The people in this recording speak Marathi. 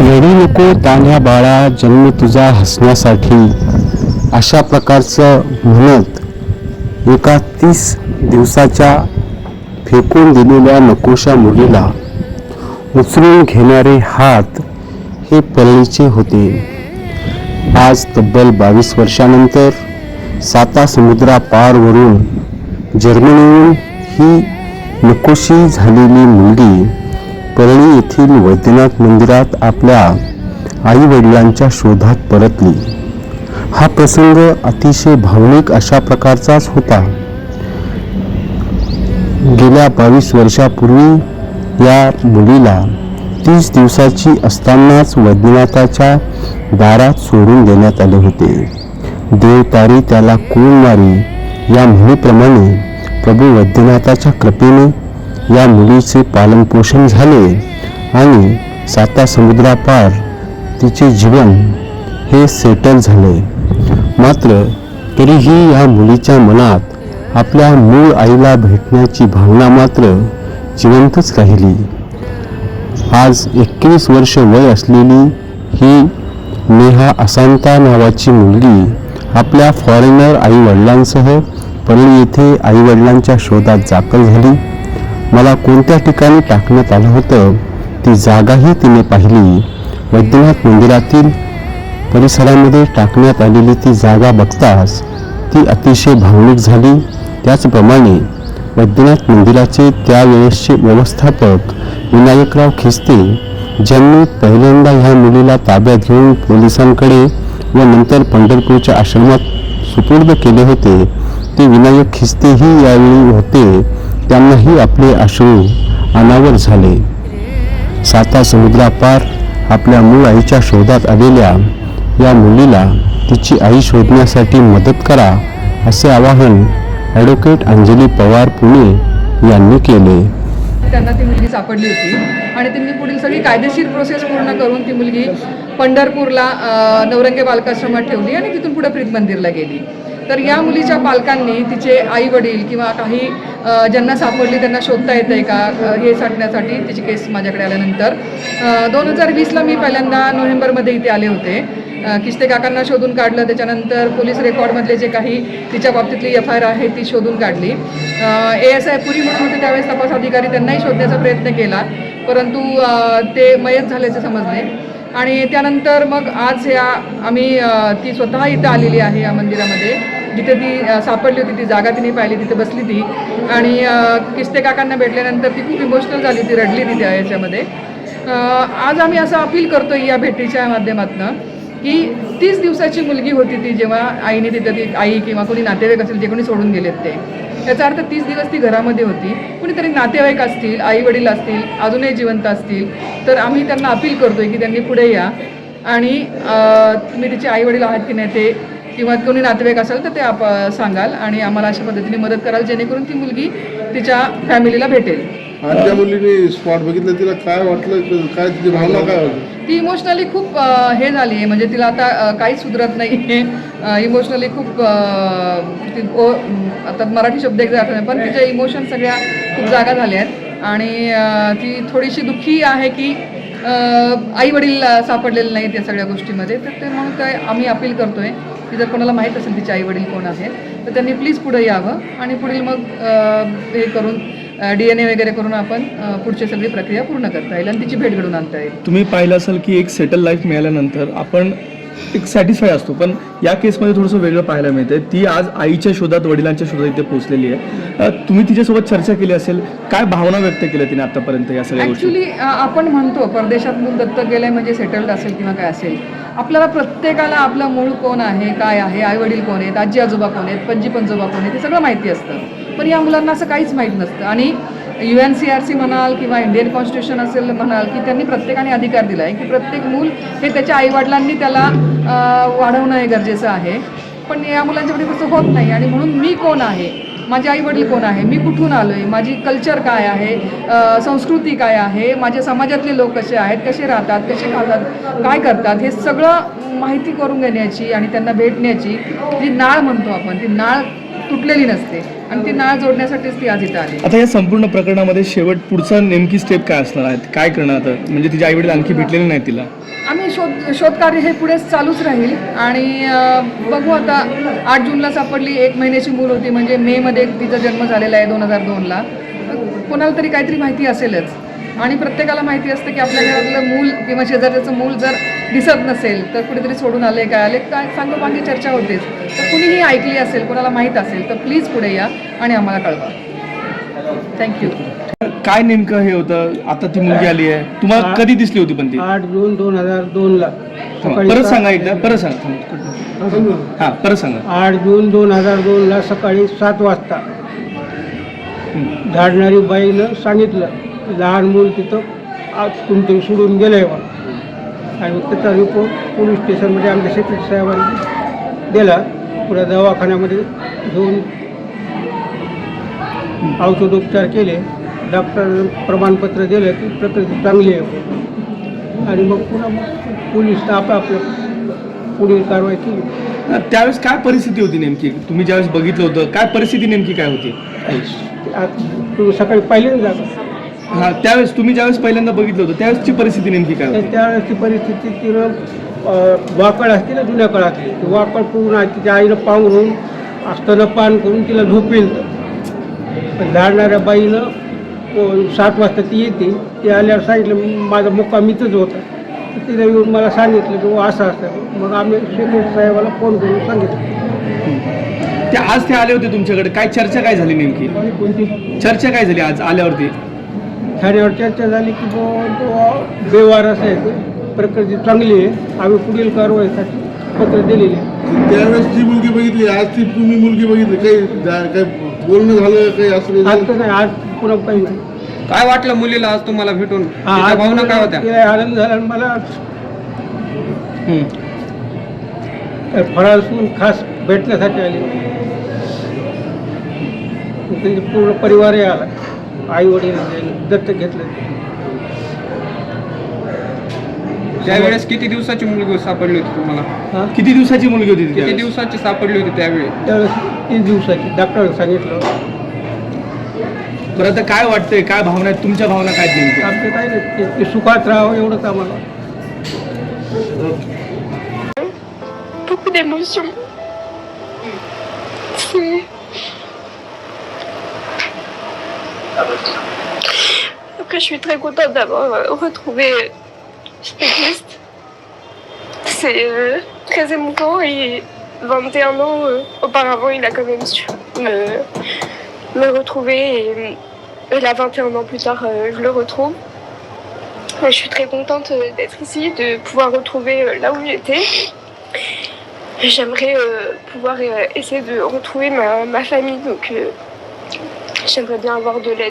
रडू नको तान्या बाळा जन्म तुझा हसण्यासाठी. अशा प्रकारचं म्हणत एका तीस दिवसाच्या फेकून दिलेल्या नकोशा मुलीला उचलून घेणारे हात हे परळीचे होते. आज तब्बल बावीस वर्षानंतर साता समुद्रा पारवरून जर्मनीहून ही नकोशी झालेली मुलगी परळी येथील वैद्यनाथ मंदिरात आपल्या आई वडिलांच्या शोधात परतली. हा प्रसंग अतिशय भावनिक अशा प्रकारचाच होता. गेल्या बावीस वर्षापूर्वी या मुलीला तीस दिवसाची असतानाच वैद्यनाथाच्या दारात सोडून देण्यात आले होते. देवतारी त्याला कोण मारी या म्हणीप्रमाणे प्रभू वैद्यनाथाच्या कृपेने या मुलीचे पालनपोषण झाले आणि साता समुद्रापार तिचे जीवन हे सेटल झाले. मात्र तरीही या मुलीच्या मनात आपल्या मूळ आईला भेटण्याची भावना मात्र जिवंतच राहिली. आज एकवीस वर्ष वय असलेली ही नेहा असांता नावाची मुलगी आपल्या फॉरेनर आईवडिलांसह परळी येथे आईवडिलांच्या शोधात दाखल झाली. मला कोणत्या ठिकाणी टाकण्यात आलं होतं ती जागाही तिने पाहिली. वैद्यनाथ मंदिरातील परिसरामध्ये टाकण्यात आलेली ती जागा बघताच ती अतिशय भावनिक झाली. त्याचप्रमाणे वैद्यनाथ मंदिराचे त्यावेळेसचे व्यवस्थापक विनायकराव खिस्ते ज्यांनी पहिल्यांदा ह्या मुलीला ताब्यात घेऊन पोलिसांकडे व नंतर पंढरपूरच्या आश्रमात सुपूर्द केले होते ते विनायक खिस्तेही यावेळी होते. त्यांनाही आपले अश्रू अनावर झाले. साता समुद्रापार आपल्या मूळ आईच्या शोधात आलेल्या या मुलीला तिची आई शोधण्यासाठी मदत करा असे आवाहन ॲडव्होकेट अंजली पवार पुणे यांनी केले. त्यांना ती मुलगी सापडली होती आणि त्यांनी पुढील सगळी कायदेशीर प्रोसेस पूर्ण करून ती मुलगी पंढरपूरला नवरंगे बालकाश्रमात ठेवली आणि तिथून पुढे प्रीत मंदिरला गेली. तर या मुलीच्या पालकांनी तिचे आई वडील किंवा काही ज्यांना सापडली त्यांना शोधता येतं आहे का हे सांगण्यासाठी तिची केस माझ्याकडे आल्यानंतर. दोन हजार वीसला मी पहिल्यांदा नोव्हेंबरमध्ये इथे आले होते. किस्ते काकांना शोधून काढलं त्याच्यानंतर पोलीस रेकॉर्डमधले जे काही तिच्या बाबतीतली एफ आय आर आहे ती शोधून काढली. ए एस आय पुरी म्हणून होते त्यावेळेस तपास अधिकारी त्यांनाही शोधण्याचा प्रयत्न केला. परंतु ते मयत झाल्याचे समजले. आणि त्यानंतर मग आज या आम्ही ती स्वतः इथं आलेली आहे या मंदिरामध्ये. जिथे ती सापडली होती ती जागा तिने पाहिली तिथे बसली ती. आणि किस्ते काकांना भेटल्यानंतर ती खूप इमोशनल झाली ती रडली ती त्या याच्यामध्ये आज आम्ही असं अपील करतो या भेटीच्या माध्यमातून की तीस दिवसाची मुलगी होती ती जेव्हा आईने तिथं ती आई किंवा कोणी नातेवाईक असेल जे कोणी सोडून गेलेत ते. याचा अर्थ तीस दिवस ती घरामध्ये होती. कुणीतरी नातेवाईक असतील आई वडील असतील अजूनही जिवंत असतील तर आम्ही त्यांना अपील करतोय की त्यांनी पुढे या. आणि तुम्ही तिचे आई वडील आहात की नाही ते किंवा कोणी नातेवाईक असेल तर ते आप सांगाल आणि आम्हाला अशा पद्धतीने मदत कराल जेणेकरून ती मुलगी तिच्या फॅमिलीला भेटेल. आणि त्या मुलीने स्पॉट बघितलं तिला काय वाटलं काय तिची भावना काय होती? ती इमोशनली खूप अ, हे झाली आहे म्हणजे तिला आता अ, काहीच सुधरत नाही आहे इमोशनली खूप अ, ती ओ आता मराठी शब्द एकदा आठवत नाही पण तिच्या इमोशन सगळ्या खूप जागा झाल्या आहेत आणि अ, ती थोडीशी दुःखी आहे की आई वडील सापडलेले नाहीत या सगळ्या गोष्टीमध्ये. तर ते म्हणून काय आम्ही अपील करतोय. की जर कोणाला माहीत असेल तिचे आई वडील कोण आहेत तर त्यांनी प्लीज पुढे यावं आणि पुढील मग हे करून डी एन ए वगैरे करून आपण पुढची सगळी प्रक्रिया पूर्ण करता येईल आणि तिची भेट घडून आणता येईल. तुम्ही पाहिलं असेल की एक सेटल लाईफ मिळाल्यानंतर आपण एक सॅटिस्फाय असतो पण या केसमध्ये थोडंसं वेगळं पाहायला मिळते ती आज आईच्या शोधात वडिलांच्या शोधात इथे पोहोचलेली आहे. तुम्ही तिच्यासोबत चर्चा केली असेल काय भावना व्यक्त केल्या तिने आतापर्यंत या सगळ्या गोष्टी? आपण म्हणतो परदेशात मूल दत्तक गेलंय म्हणजे सेटल्ड असेल किंवा काय असेल. आपल्याला प्रत्येकाला आपलं मूळ कोण आहे काय आहे आई वडील कोण आहेत आजी आजोबा कोण आहेत पणजी पंजोबा कोण आहेत हे सगळं माहिती असतं. पण या मुलांना असं काहीच माहीत नसतं. आणि U N C R C म्हणाल किंवा इंडियन कॉन्स्टिट्यूशन असेल म्हणाल की त्यांनी प्रत्येकाने अधिकार दिला आहे की प्रत्येक मूल हे त्याच्या आईवडिलांनी त्याला वाढवणं हे गरजेचं आहे. पण या मुलांच्याकडे कसं होत नाही. आणि म्हणून मी कोण आहे? माझे आई वडील कोण आहे? मी कुठून आलो आहे माझी कल्चर काय आहे? संस्कृती काय आहे? माझ्या समाजातले लोक कसे आहेत? कसे राहतात? कसे खातात? काय करतात? हे सगळं माहिती करून घेण्याची आणि त्यांना भेटण्याची जी नाळ म्हणतो आपण ती नाळ तुटलेली नसते. आणि ती नाळ जोडण्यासाठीच ती आज इथं आली आता या संपूर्ण प्रकरणामध्ये शेवट पुढचा नेमकी स्टेप काय असणार आहेत काय करणार आता? म्हणजे तिचे आईवडील आणखी भेटलेले नाही तिला. आम्ही शोध शोधकार्य हे पुढे चालूच राहील. आणि बघू आता आठ जूनला सापडली एक महिन्याची मूल होती म्हणजे मेमध्ये तिचा जन्म झालेला आहे दोन हजार दोनला. कोणाला तरी काहीतरी माहिती असेलच. आणि प्रत्येकाला माहिती असतं की आपल्या घरातलं मूल किंवा शेजाऱ्याचं मूल जर दिसत नसेल तर कुठेतरी सोडून आले काय आले काय सांगोपांगी चर्चा होतेच. तर कुणीही ऐकली असेल कोणाला माहीत असेल तर प्लीज पुढे या आणि आम्हाला कळवा. थँक्यू काय नेमकं हे होतं? आता ती मुलगी आली आहे. तुम्हाला कधी दिसली होती पण ती? आठ जून दोन हजार दोन ला. परत सांगा एकदा. परत सांगा. हा परत सांगा. आठ जून दोन हजार दोन ला सकाळी सात वाजता. झाडणारी बाईनं सांगितलं. लहान मूल तिथं आज कोणतरी सोडून गेलंय बा. आणि मग त्याचा रिपोर्ट पोलीस स्टेशनमध्ये आमच्या सेक्रेटरी साहेबांनी दिला. पुढे दवाखान्यामध्ये घेऊन औषधोपचार केले. डॉक्टर प्रमाणपत्र दिलं की प्रकृती चांगली आहे. आणि मग पुन्हा मग पोलीस आपापलं पुढील कारवाई केली. त्यावेळेस काय परिस्थिती होती नेमकी? तुम्ही ज्यावेळेस बघितलं होतं काय परिस्थिती नेमकी काय होती? आज तुम्ही सकाळी पाहिले ना जागा. हा त्यावेळेस तुम्ही ज्यावेळेस पहिल्यांदा बघितलं होतं त्यावेळेसची परिस्थिती नेमकी काय तर होती? त्यावेळेसची परिस्थिती तिनं अं, वाकड असते ना जुन्या काळातली. ती वाकड पूर्ण आहे तिच्या आईनं पांघरून असताना पान करून तिला झोपेल. पण झाडणाऱ्या बाईनं अं, सात वाजता ती येते. ती आल्यावर सांगितलं "मी- माझा मुक्काम इथंच होता. तर तिला येऊन मला सांगितलं की "बुवा असं असं. मग आम्ही सेक्रेटरी साहेबाला फोन करून सांगितलं. ते आज ते आले होते तुमच्याकडे. काय चर्चा काय झाली नेमकी? कोणती? चर्चा काय झाली आज आल्यावरती? ठाण्यावर चर्चा झाली की बुवा बुवा बेवार असायचं प्रकृती चांगली आहे आम्ही पुढील कारवाईसाठी पत्र दिलेले आहे. त्यावेळेस जी मुलगी बघितली आज ती तुम्ही मुलगी बघितली काही काही बोलणं झालं काही असं आज झालं? तर नाही आज पुन्हा काही नाही. काय वाटलं मुलीला आज तुम्हाला भेटून? हा, तिच्या भावना काय होत्या? तिला आनंद झाला आणि मला हम्म. फळासून खास भेटण्यासाठी आली. त्यांचे पूर्ण परिवारही आला. आई वडील दत्तक घेतलं. त्यावेळेस किती दिवसाची मुलगी सापडली होती तुम्हाला? हा? किती दिवसाची मुलगी होती ती किती त्यावेळेस? दिवसाची सापडली होती त्यावेळी? त्यावेळेस तीन दिवसाची. डॉक्टरांनी सांगितलं. बरं आता काय वाटतंय? काय भावना आहेत? तुमच्या भावना काय नेमक्या? आमचं काही नाही. ते- ते सुखात राहावं एवढंच आम्हाला. beaucoup d'émotions. C'est- Je suis très contente d'avoir euh, retrouvé ce texte. C'est euh, très émouvant et 21 ans euh, auparavant, il a quand même su me, me retrouver et, là, 21 ans plus tard, je le retrouve. Et je suis très contente d'être ici, de pouvoir retrouver là où j'étais. J'aimerais pouvoir essayer de retrouver ma, ma famille, donc j'aimerais bien avoir de l'aide.